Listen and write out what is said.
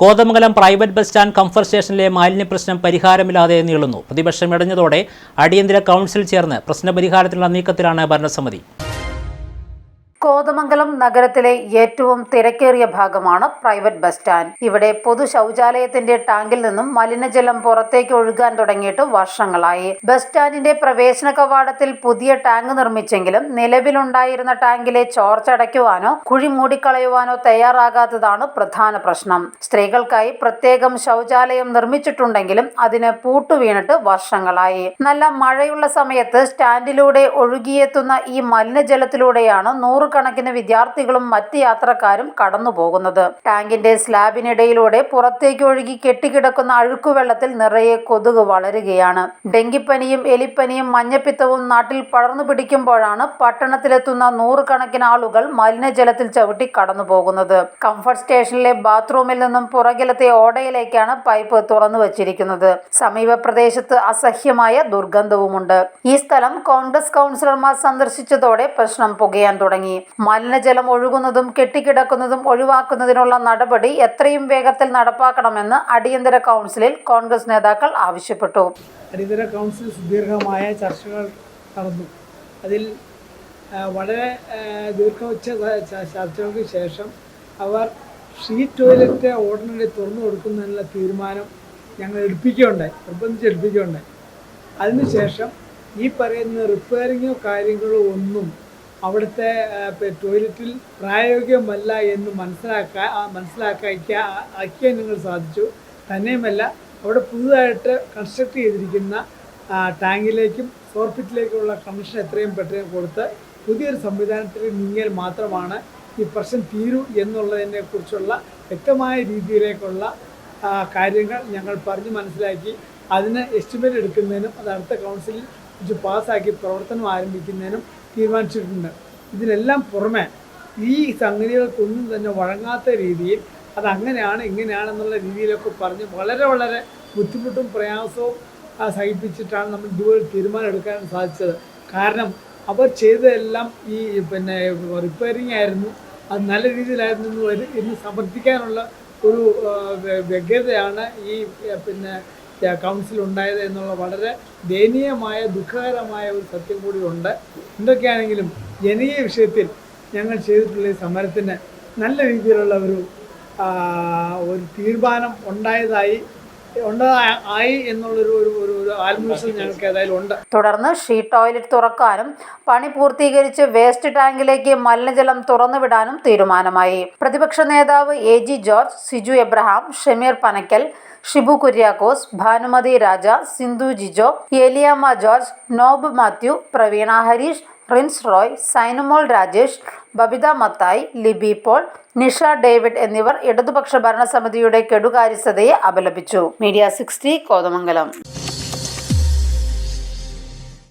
Kothamangalam private bus stand comfort സ്റ്റേഷനിലെ മാലിന്യ പ്രശ്നം പരിഹാരമില്ലാതെ നീളുന്നു. പ്രതിപക്ഷം ഇടഞ്ഞതോടെ അടിയന്തര കൗൺസിൽ ചേർന്ന് പ്രശ്നപരിഹാരത്തിനുള്ള നീക്കത്തിലാണ് ഭരണസമിതി. കോതമംഗലം നഗരത്തിലെ ഏറ്റവും തിരക്കേറിയ ഭാഗമാണ് പ്രൈവറ്റ് ബസ് സ്റ്റാൻഡ്. ഇവിടെ പൊതു ശൗചാലയത്തിന്റെ ടാങ്കിൽ നിന്നും മലിനജലം പുറത്തേക്ക് ഒഴുകാൻ തുടങ്ങിയിട്ട് വർഷങ്ങളായി. ബസ് സ്റ്റാൻഡിന്റെ പ്രവേശന കവാടത്തിൽ പുതിയ ടാങ്ക് നിർമ്മിച്ചെങ്കിലും നിലവിലുണ്ടായിരുന്ന ടാങ്കിലെ ചോർച്ചടയ്ക്കുവാനോ കുഴി മൂടിക്കളയുവാനോ തയ്യാറാകാത്തതാണ് പ്രധാന പ്രശ്നം. സ്ത്രീകൾക്കായി പ്രത്യേകം ശൗചാലയം നിർമ്മിച്ചിട്ടുണ്ടെങ്കിലും അതിന് പൂട്ടുവീണിട്ട് വർഷങ്ങളായി. നല്ല മഴയുള്ള സമയത്ത് സ്റ്റാൻഡിലൂടെ ഒഴുകിയെത്തുന്ന ഈ മലിനജലത്തിലൂടെയാണ് നൂറുകണക്കിന് വിദ്യാർത്ഥികളും മറ്റ് യാത്രക്കാരും കടന്നു പോകുന്നത് ടാങ്കിന്റെ സ്ലാബിനിടയിലൂടെ പുറത്തേക്ക് ഒഴുകി കെട്ടിക്കിടക്കുന്ന അഴുക്കുവെള്ളത്തിൽ നിറയെ കൊതുക് വളരുകയാണ്. ഡെങ്കിപ്പനിയും എലിപ്പനിയും മഞ്ഞപ്പിത്തവും നാട്ടിൽ പടർന്നു പിടിക്കുമ്പോഴാണ് പട്ടണത്തിലെത്തുന്ന നൂറുകണക്കിന് ആളുകൾ മലിനജലത്തിൽ ചവിട്ടി കടന്നു പോകുന്നത് കംഫർട്ട് സ്റ്റേഷനിലെ ബാത്റൂമിൽ നിന്നും പുറകിലത്തെ ഓടയിലേക്കാണ് പൈപ്പ് തുറന്നു വച്ചിരിക്കുന്നത്. സമീപ പ്രദേശത്ത് അസഹ്യമായ ദുർഗന്ധവുമുണ്ട്. ഈ സ്ഥലം കോൺഗ്രസ് കൗൺസിലർമാർ സന്ദർശിച്ചതോടെ പ്രശ്നം പുകയാൻ തുടങ്ങി. മലിനജലം ഒഴുകുന്നതും കെട്ടിക്കിടക്കുന്നതും ഒഴിവാക്കുന്നതിനുള്ള നടപടി എത്രയും വേഗത്തിൽ നടപ്പാക്കണമെന്ന് അടിയന്തര കൗൺസിലിൽ കോൺഗ്രസ് നേതാക്കൾ ആവശ്യപ്പെട്ടു. അടിയന്തര കൗൺസിൽ സുദീർഘമായ ചർച്ചകൾ നടന്നു. അതിൽ വളരെ ദീർഘവച്ച ചർച്ചകൾക്ക് ശേഷം അവർ ഷീ ടോയ്ലറ്റ് ഓർഡിനറി തുറന്നു കൊടുക്കുന്നതിനുള്ള തീരുമാനം ഞങ്ങൾ എടുപ്പിക്കുകയുണ്ടായി നിർബന്ധിച്ച് എടുപ്പിക്കുകയുണ്ടായി. അതിനുശേഷം ഈ പറയുന്ന റിപ്പയറിങ്ങോ കാര്യങ്ങളോ ഒന്നും അവിടുത്തെ ടോയ്ലറ്റിൽ പ്രായോഗികമല്ല എന്ന് മനസ്സിലാക്കാൻ മനസ്സിലാക്കാൻ ആക്കിയാൻ നിങ്ങൾ സാധിച്ചു. തന്നെയുമല്ല അവിടെ പുതുതായിട്ട് കൺസ്ട്രക്ട് ചെയ്തിരിക്കുന്ന ടാങ്കിലേക്കും ഫോർഫിറ്റിലേക്കുള്ള കണക്ഷൻ എത്രയും പെട്ടെന്ന് കൊടുത്ത് പുതിയൊരു സംവിധാനത്തിൽ നീങ്ങിയാൽ മാത്രമാണ് ഈ പ്രശ്നം തീരൂ എന്നുള്ളതിനെ കുറിച്ചുള്ള വ്യക്തമായ രീതിയിലേക്കുള്ള കാര്യങ്ങൾ ഞങ്ങൾ പറഞ്ഞു മനസ്സിലാക്കി. അതിന് എസ്റ്റിമേറ്റ് എടുക്കുന്നതിനും അത് അടുത്ത കൗൺസിലിൽ വെച്ച് പാസ്സാക്കി പ്രവർത്തനം ആരംഭിക്കുന്നതിനും തീരുമാനിച്ചിട്ടുണ്ട്. ഇതിനെല്ലാം പുറമെ ഈ സംഗതികൾക്കൊന്നും തന്നെ വഴങ്ങാത്ത രീതിയിൽ അത് അങ്ങനെയാണ് ഇങ്ങനെയാണെന്നുള്ള രീതിയിലൊക്കെ പറഞ്ഞ് വളരെ വളരെ ബുദ്ധിമുട്ടും പ്രയാസവും സഹിപ്പിച്ചിട്ടാണ് നമ്മൾ ഇതുപോലെ തീരുമാനം എടുക്കാൻ സാധിച്ചത്. കാരണം അവർ ചെയ്തതെല്ലാം ഈ പിന്നെ റിപ്പയറിംഗ് ആയിരുന്നു. അത് നല്ല രീതിയിലായിരുന്നു എന്ന് വരും ഇന്ന് ഒരു വ്യഗ്രതയാണ് ഈ പിന്നെ കൗൺസിൽ ഉണ്ടായത് എന്നുള്ള വളരെ ദയനീയമായ ദുഃഖകരമായ ഒരു സത്യം കൂടി ഉണ്ട്. എന്തൊക്കെയാണെങ്കിലും ജനകീയ വിഷയത്തിൽ ഞങ്ങൾ ചെയ്തിട്ടുള്ള ഈ സമരത്തിന് നല്ല രീതിയിലുള്ള ഒരു ഒരു തീരുമാനം ഉണ്ടായതായി ഉണ്ടായി ആയി എന്നുള്ളൊരു ഒരു ഒരു ആത്മവിശ്വാസം ഞങ്ങൾക്ക് ഏതായാലും ഉണ്ട്. തുടർന്ന് ഷീ ടോയ്ലറ്റ് തുറക്കാനും പണി പൂർത്തീകരിച്ച് വേസ്റ്റ് ടാങ്കിലേക്ക് മലിനജലം തുറന്നുവിടാനും തീരുമാനമായി. പ്രതിപക്ഷ നേതാവ് A G George Siju Abraham Shameer Panakkal Shibu Kuriakose Bhanumathi Raja Sindhu Jijo Eliyamma George Nob Mathew Praveena Harish rinse Roy Sainumol Rajesh Babitha Mathai Libi Paul Nisha David എന്നിവർ ഇടതുപക്ഷ ഭരണസമിതിയുടെ കെടുകാര്യസ്ഥതയെ അപലപിച്ചു. Media Sixty Kothamangalam.